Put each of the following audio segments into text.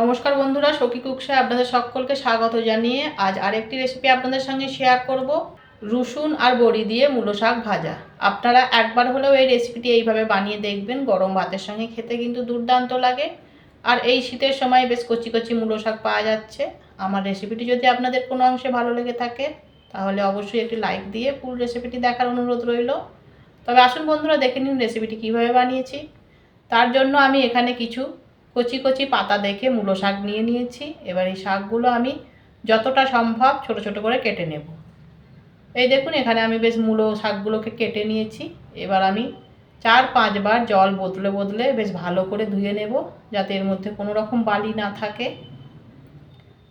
নমস্কার বন্ধুরা, সখী কুকসে আপনাদের সকলকে স্বাগত জানিয়ে আজ আরেকটি রেসিপি আপনাদের সঙ্গে শেয়ার করব। রসুন আর বড়ি দিয়ে মূলো শাক ভাজা। আপনারা একবার হলেও এই রেসিপিটি এইভাবে বানিয়ে দেখবেন, গরম ভাতের সঙ্গে খেতে কিন্তু দুর্দান্ত লাগে। আর এই শীতের সময় বেশ কচি কচি মূলো শাক পাওয়া যাচ্ছে। আমার রেসিপিটি যদি আপনাদের কোনো অংশে ভালো লেগে থাকে, তাহলে অবশ্যই একটি লাইক দিয়ে ফুল রেসিপিটি দেখার অনুরোধ রইল। তবে আসুন বন্ধুরা, দেখে নিন রেসিপিটি কীভাবে বানিয়েছি। তার জন্য আমি এখানে কিছু কচি কচি পাতা দেখে মূলো শাক নিয়ে নিয়েছি। এবার এই শাকগুলো আমি যতটা সম্ভব ছোট ছোট করে কেটে নেব। এই দেখুন, এখানে আমি বেশ মূলো শাকগুলোকে কেটে নিয়েছি। এবার আমি চার পাঁচবার জল বদলে বদলে বেশ ভালো করে ধুয়ে নেব যাতে এর মধ্যে কোনো রকম বালি না থাকে।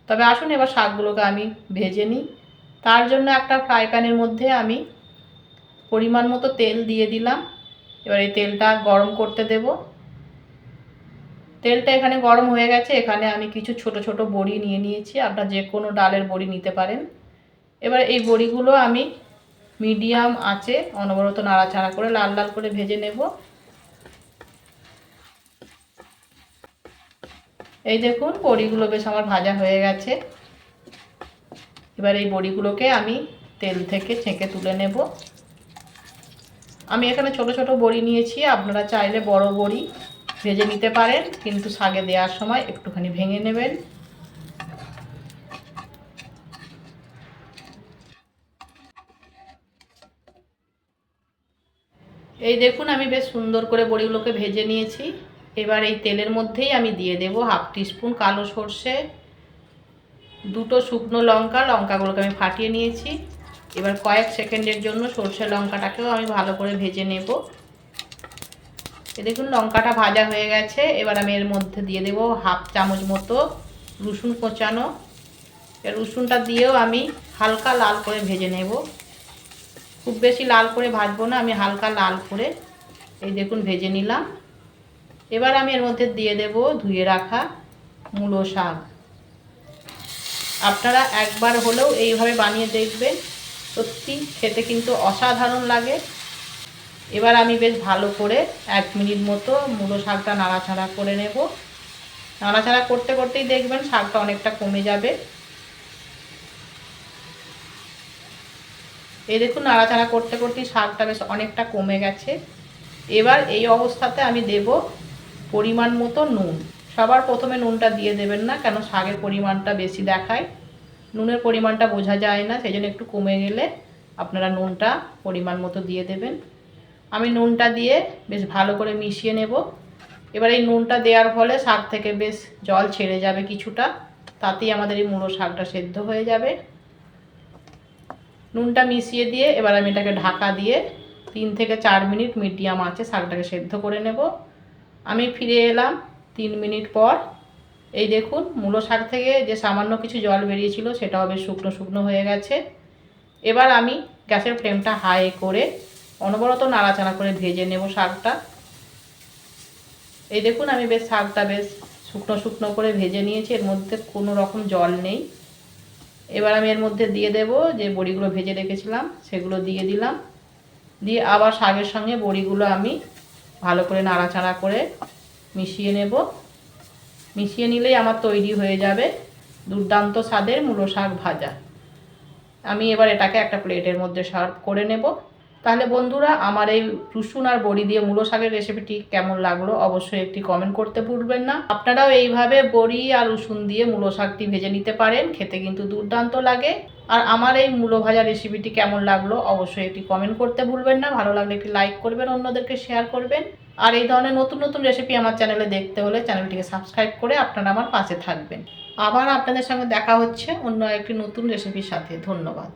তবে আসুন, এবার শাকগুলোকে আমি ভেজে নিই। তার জন্য একটা ফ্রাই প্যানের মধ্যে আমি পরিমাণ মতো তেল দিয়ে দিলাম। এবার এই তেলটা গরম করতে দেবো। তেলটা এখানে গরম হয়ে গেছে, এখানে আমি কিছু ছোট ছোট বড়ি নিয়ে নিয়েছি, আপনার যে কোনো ডালের বড়ি নিতে পারেন। এবার এই বড়িগুলো আমি মিডিয়াম আঁচে অনবরত নাড়াচাড়া করে লাল লাল করে ভেজে নেব। এই দেখুন, বড়িগুলো বেশ আমার ভাজা হয়ে গেছে। এবার এই বড়িগুলোকে আমি তেল থেকে ছেঁকে তুলে নেব। আমি এখানে ছোট ছোট বড়ি নিয়েছি, আপনারা চাইলে বড় বড়ি ভেজে নিতে পারেন, কিন্তু শাগে দেওয়ার সময় একটুখানি ভেঙে নেবেন। এই দেখুন, আমি বেশ সুন্দর করে বড়িগুলোকে ভেজে নিয়েছি। এবার এই তেলের মধ্যেই আমি দিয়ে দেব হাফ টিস্পুন কালো সর্ষে, দুটো শুকনো লঙ্কা, লঙ্কাগুলোকে আমি ফাটিয়ে নিয়েছি। এবার কয়েক সেকেন্ডের জন্য সর্ষে লঙ্কাটাকেও আমি ভালো করে ভেজে নেব। দেখুন লঙ্কাটা ভাজা হয়ে গেছে। এবার আমি এর মধ্যে দিয়ে দেব হাফ চামচ মতো রসুন কোচানো। রসুনটা দিয়েও আমি হালকা লাল করে ভেজে নেব। খুব বেশি লাল করে ভাজবো না, আমি হালকা লাল করে এই দেখুন ভেজে নিলাম। এবার আমি এর মধ্যে দিয়ে দেব ধুয়ে রাখা মূলো শাক। আপনারা একবার হলেও এইভাবে বানিয়ে দেখবেন। সত্যি খেতে কিন্তু অসাধারণ লাগে। এবার আমি বেশ ভালো করে এক মিনিট মতো মূলো শাকটা নাড়াচাড়া করে নেব। নাড়াচাড়া করতে করতেই দেখবেন শাকটা অনেকটা কমে যাবে। এই দেখুন, নাড়াচাড়া করতে করতেই শাকটা বেশ অনেকটা কমে গেছে। এবার এই অবস্থাতে আমি দেব পরিমাণ মতো নুন। সবার প্রথমে নুনটা দিয়ে দেবেন না, কেন শাকের পরিমাণটা বেশি দেখায়। নুনের পরিমাণটা বোঝা যায় না, সেই জন্য একটু কমে গেলে আপনারা নুনটা পরিমাণ মতো দিয়ে দেবেন। আমি নুনটা দিয়ে বেশ ভালো করে মিশিয়ে নেব। এবার এই নুনটা দেওয়ার ফলে শাক থেকে বেশ জল ছেড়ে যাবে কিছুটা। তাতেই আমাদের এই মুড়ো শাকটা সেদ্ধ হয়ে যাবে। নুনটা মিশিয়ে দিয়ে এবার আমি এটাকে ঢাকা দিয়ে তিন থেকে চার মিনিট মিডিয়াম আছে শাকটাকে সেদ্ধ করে নেব। আমি ফিরে এলাম তিন মিনিট পর। এই দেখুন মূলো শাক থেকে যে সামান্য কিছু জল বেরিয়েছিল সেটাও বেশ শুকনো শুকনো হয়ে গেছে। এবার আমি গ্যাসের ফ্লেমটা হাই করে অনবরত নাড়াচাড়া করে ভেজে নেব শাকটা। এই দেখুন, আমি বেশ শাকটা বেশ শুকনো শুকনো করে ভেজে নিয়েছি, এর মধ্যে কোনো রকম জল নেই। এবার আমি এর মধ্যে দিয়ে দেব যে বড়িগুলো ভেজে রেখেছিলাম, সেগুলো দিয়ে দিলাম। দিয়ে আবার শাকের সঙ্গে বড়িগুলো আমি ভালো করে নাড়াচাড়া করে মিশিয়ে নেব। মিশিয়ে নিলেই আমার তৈরি হয়ে যাবে দুর্দান্ত স্বাদের মূলো শাক ভাজা। আমি এবার এটাকে একটা প্লেটের মধ্যে সার্ভ করে নেব। তাহলে বন্ধুরা, আমার এই রসুন আর বড়ি দিয়ে মূলো শাকের রেসিপিটি কেমন লাগল অবশ্যই একটি কমেন্ট করতে ভুলবেন না। আপনারাও এইভাবে বড়ি আর রসুন দিয়ে মূলো শাকটি ভেজে নিতে পারেন, খেতে কিন্তু দুর্দান্ত লাগে। আর আমার এই মূলো ভাজা রেসিপিটি কেমন লাগল অবশ্যই একটি কমেন্ট করতে ভুলবেন না, ভালো লাগলে একটি লাইক করবেন, অন্যদেরকে শেয়ার করবেন। আর এই ধরনের নতুন নতুন রেসিপি আমার চ্যানেলে দেখতে হলে চ্যানেলটিকে সাবস্ক্রাইব করে আপনারা আমার পাশে থাকবেন। আবার আপনাদের সঙ্গে দেখা হচ্ছে অন্য একটি নতুন রেসিপির সাথে। ধন্যবাদ।